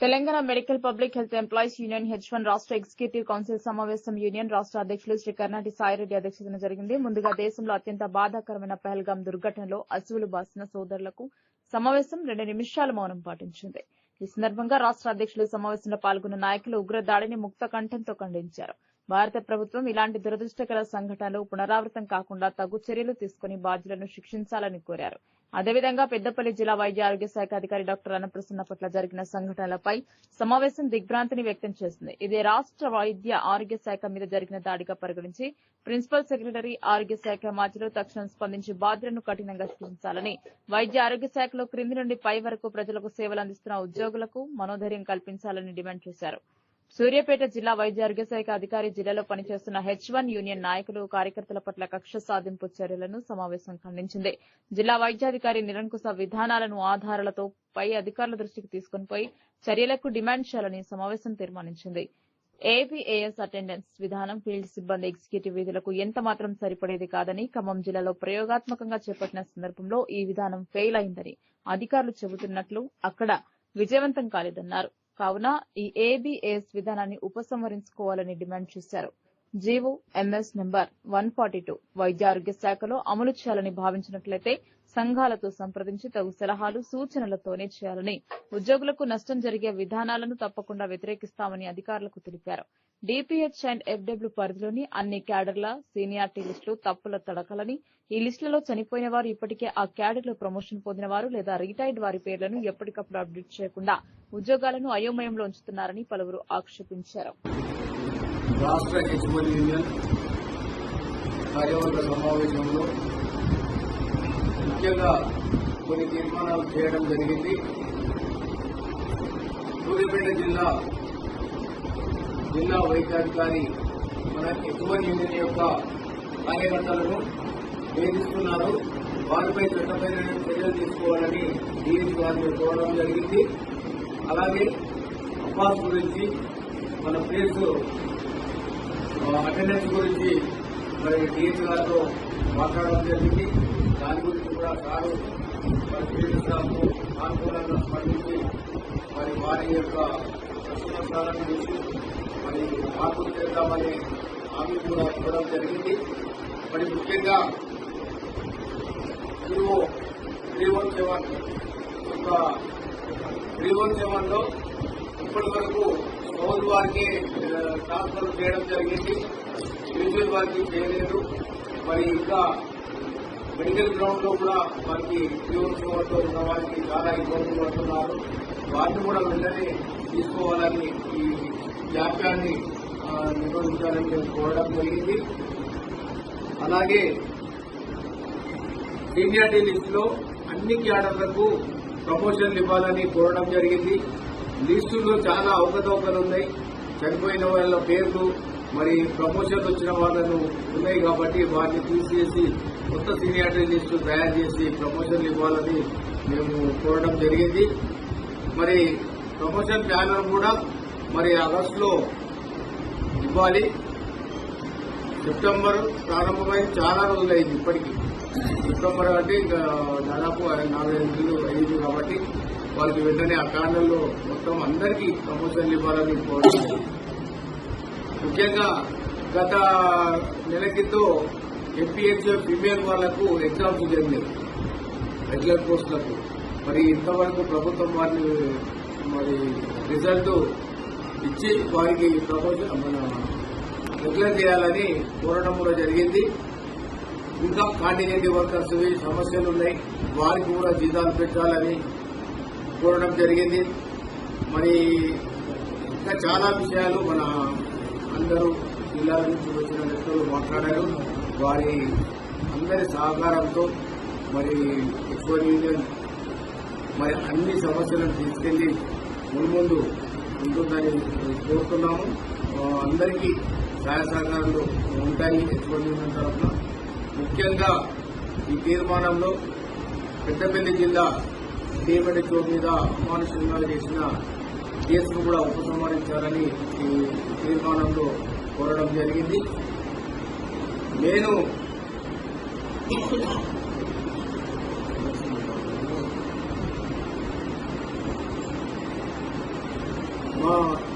Telangana medical public health employees union H one రాష్ట్ర executive council సమావేశం union రాష్ట్ర అధ్యక్షులు శ్రీ కర్ణాటి సాయిరెడ్డి అధ్యక్షతన జరిగింది. ముందుగా దేశంలో అత్యంత బాధాకరమైన పహల్గాం దుర్ఘటనలో అసువులు బాసిన సోదరులకు సమావేశం రెండు నిమిషాల మౌనం పాటించింది. ఈ సందర్భంగా రాష్ట్ర అధ్యక్షులు సమావేశంలో పాల్గొన్న నాయకులు ఉగ్ర దాడిని ముక్త కంఠంతో ఖండించారు. భారత ప్రభుత్వం ఇలాంటి దురదృష్టకర సంఘటనలు పునరావృతం కాకుండా తగు చర్యలు తీసుకుని బాధ్యులను శిక్షించాలని కోరారు. అదేవిధంగా పెద్దపల్లి జిల్లా వైద్య ఆరోగ్య శాఖ అధికారి డాక్టర్ అన్నప్రసన్న పట్ల జరిగిన సంఘటనలపై సమావేశం దిగ్భ్రాంతిని వ్యక్తం చేసింది. ఇది రాష్ట్ర వైద్య ఆరోగ్య శాఖ మీద జరిగిన దాడిగా పరిగణించి ప్రిన్సిపల్ సెక్రటరీ ఆరోగ్య శాఖ మాధ్యలో తక్షణం స్పందించి బాధ్యులను కఠినంగా శిక్షించాలని వైద్య ఆరోగ్య శాఖలో క్రింది నుండి పై వరకు ప్రజలకు సేవలు అందిస్తున్న ఉద్యోగులకు మనోధైర్యం కల్పించాలని డిమాండ్ చేశారు. సూర్యాపేట జిల్లా వైద్య ఆరోగ్య శాఖ అధికారి జిల్లాలో పనిచేస్తున్న హెచ్ వన్ యూనియన్ నాయకులు కార్యకర్తల పట్ల కక్ష సాధింపు చర్యలను సమావేశం ఖండించింది. జిల్లా వైద్యాధికారి నిరంకుశ విధానాలను ఆధారాలతో పై అధికారుల దృష్టికి తీసుకుని పోయి చర్యలకు డిమాండ్ చేయాలని సమావేశం తీర్మానించింది. ఏపీఏఎస్ అటెండెన్స్ విధానం ఫీల్డ్ సిబ్బంది ఎగ్జిక్యూటివ్ విధులకు ఎంత మాత్రం సరిపడేది కాదని ఖమ్మం జిల్లాలో ప్రయోగాత్మకంగా చేపట్టిన సందర్భంలో ఈ విధానం ఫెయిల్ అయిందని అధికారులు చెబుతున్నట్లు అక్కడ విజయవంతం కాలేదన్నారు. కావున ఈ ఏబీఏఎస్ విధానాన్ని ఉపసంహరించుకోవాలని డిమాండ్ చేశారు. GO MS number one forty two వైద్య ఆరోగ్య శాఖలో అమలు చేయాలని భావించినట్లయితే సంఘాలతో సంప్రదించి తగు సలహాలు సూచనలతోనే చేయాలని ఉద్యోగులకు నష్టం జరిగే విధానాలను తప్పకుండా వ్యతిరేకిస్తామని అధికారులకు తెలిపారు. డిపిహెచ్ అండ్ ఎఫ్డబ్ల్యూ పరిధిలోని అన్ని క్యాడర్ల సీనియారిటీ లిస్టులు తప్పుల తడకలని ఈ లిస్టులలో చనిపోయిన వారు ఇప్పటికే ఆ క్యాడర్లో ప్రమోషన్ పొందిన వారు లేదా రిటైర్డ్ వారి పేర్లను ఎప్పటికప్పుడు అప్డేట్ చేయకుండా ఉద్యోగాలను అయోమయంలో ఉంచుతున్నారని పలువురు ఆక్షేపించారు. రాష్ట్ర యూనియన్ కార్యవర్గ సమావేశంలో ముఖ్యంగా కొన్ని తీర్మానాలు చేయడం జరిగింది. సూర్యాపేట జిల్లా జిల్లా వైద్యాధికారి మన హెచ్ఎల్ యూనియన్ యొక్క కార్యకర్తలను వేధిస్తున్నారు. వారిపై చట్టమైన చర్యలు తీసుకోవాలని డిఎస్ గారిని కోరడం జరిగింది. అలాగే అబ్బాస్ గురించి మన ప్లేస్ అటెండెన్స్ గురించి మరి డిఎస్ గారితో మాట్లాడడం జరిగింది. దాని గురించి కూడా సారు మరి ఫీల్డ్ స్టాఫ్ అనుకూలంగా స్పందించి మరి వారి యొక్క ప్రశ్నస్థానాన్ని చూసి మరి మార్పులు చేద్దామని హామీ కూడా ఇవ్వడం జరిగింది మరి ముఖ్యంగా జీవో త్రీ వన్ సెవెన్ ఒక త్రీ వన్ సెవెన్లో ఇప్పటి వరకు రోజు వారికి ట్రాన్స్ఫర్ చేయడం జరిగింది ఇండివిజువల్ వారికి చేయలేదు మరి ఇంకా మెడికల్ గ్రౌండ్లో కూడా వారికి జీవోత్సవంతో ఉన్న వారికి చాలా ఇబ్బందులు పడుతున్నారు. వారిని కూడా వెంటనే తీసుకోవాలని ఈ జాప్యాన్ని నిర్వహించాలని మేము కోరడం జరిగింది. అలాగే సీనియారిటీ లిస్టులో అన్ని క్యాడర్లకు ప్రమోషన్లు ఇవ్వాలని కోరడం జరిగింది. లిస్టులో చాలా అవకతవకలు ఉన్నాయి. చనిపోయిన వాళ్ళ పేర్లు మరి ప్రమోషన్లు వచ్చిన వాళ్ళను ఉన్నాయి కాబట్టి వాటిని తీసేసి కొత్త సీనియారిటీ లిస్టు తయారు చేసి ప్రమోషన్లు ఇవ్వాలని మేము కోరడం జరిగింది. మరి ప్రమోషన్ బ్యానర్ కూడా మరి ఆగస్టులో ఇవ్వాలి. సెప్టెంబర్ ప్రారంభమై చాలా రోజులైంది ఇప్పటికీ. సెప్టెంబర్ అంటే ఇంకా దాదాపు నాలుగైదు నెలలు అయింది కాబట్టి వాళ్ళకి వెంటనే ఆ ప్యానల్లో మొత్తం అందరికీ ప్రమోషన్లు ఇవ్వాలని కోరుతున్నాను ముఖ్యంగా గత నెల ఎంపీహెచ్ఓ ఫిమేల్ వాళ్ళకు ఎగ్జామ్స్ జరిగినాయి రెగ్యులర్ పోస్టులకు మరి ఇంతవరకు ప్రభుత్వం వారిని మరి రిజల్ట్ ఇచ్చి వారికి ప్రపోజల్ మన రెగ్యులర్ చేయాలని కోరడం కూడా జరిగింది. ఇంకా కాంటినెంట్ వర్కర్స్ సమస్యలు ఉన్నాయి. వారికి కూడా జీతాలు పెట్టాలని కోరడం జరిగింది. మరి ఇంకా చాలా విషయాలు మన అందరూ జిల్లాల నుంచి వచ్చిన వ్యక్తులు మాట్లాడారు. వారి అందరి సహకారంతో మరి ఎక్కువ యూనియన్ మరి అన్ని సమస్యలను తీసుకెళ్ళి ముందు ఉంటుందని కోరుతున్నాము. అందరికీ సహాయ సహకారాలు ఉంటాయి ఎక్కువ యూనియన్ తరఫున. ముఖ్యంగా ఈ తీర్మానంలో పెద్దపల్లి జిల్లా దేవడి చోటు మీద అమానుషంగా చేసిన కేసును కూడా ఉపసంహరించాలని ఈ తీర్మానంలో కోరడం జరిగింది. నేను మా